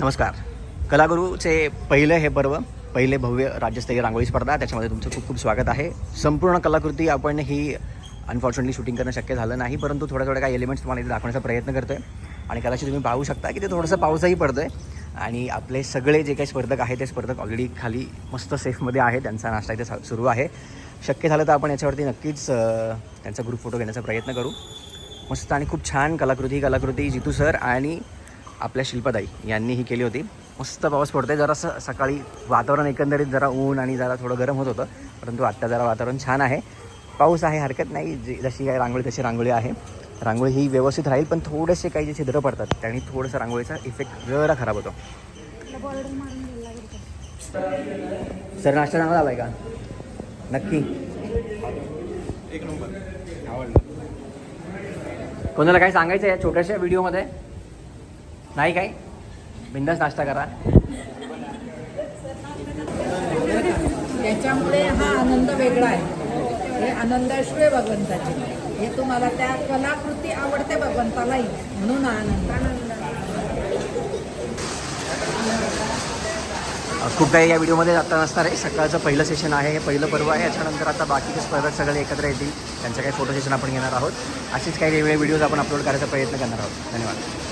नमस्कार. कलागुरूचे पहिलं हे पर्व पहिले भव्य राज्यस्तरीय रांगोळी स्पर्धा त्याच्यामध्ये तुमचं खूप खूप स्वागत आहे. संपूर्ण कलाकृती आपण ही अनफॉर्च्युनेटली शूटिंग करणं शक्य झालं नाही परंतु थोड्या थोड्या काही एलिमेंट्स तुम्हाला इथे दाखवण्याचा प्रयत्न करतो आहे आणि कदाचित तुम्ही पाहू शकता की ते थोडंसं पावसाही पडतो आहे आणि आपले सगळे जे काही स्पर्धक आहेत ते स्पर्धक ऑलरेडी खाली मस्त सेफमध्ये आहे त्यांचा नाश्ता इथे सा- सुरू आहे. शक्य झालं तर आपण याच्यावरती नक्कीच त्यांचा ग्रुप फोटो घेण्याचा प्रयत्न करू. मस्त आणि खूप छान कलाकृती ही कलाकृती जितू सर आणि आपल्या शिल्पताई यांनी ही केली होती. मस्त पाऊस पडतोय. जरासं सकाळी वातावरण एकंदरीत जरा ऊन आणि जरा थोडं गरम होत होतं. परंतु आत्ता जरा वातावरण छान आहे. पाऊस आहे हरकत नाही. जी जशी काही रांगोळी तशी रांगोळी आहे. रांगोळी ही व्यवस्थित राहील पण थोडेसे काही जे छिद्र पडतात त्यांनी थोडंसं रांगोळीचा इफेक्ट जरा खराब होतो. सर नाश्ता चांगला आलाय का? नक्की. एक नंबर. आवडलं कोणाला काही सांगायचं आहे या छोट्याशा व्हिडिओमध्ये नाही काय? बिंदास नाश्ता करा. त्याच्यामुळे हा आनंद वेगळा आहे. हे आनंदाश्रय भगवंताचे. हे तुम्हाला त्या कलाकृती आवडते भगवंतालाही म्हणून आनंद. खूप काही या व्हिडिओमध्ये आता नसणार आहे. सकाळचं पहिलं सेशन आहे हे पहिलं पर्व आहे. याच्यानंतर आता बाकीचे स्पर्धक सगळे एकत्र येतील त्यांचं काही फोटो सेशन आपण घेणार आहोत. असेच काही वेगवेगळे व्हिडिओज आपण अपलोड करायचा प्रयत्न करणार आहोत. धन्यवाद.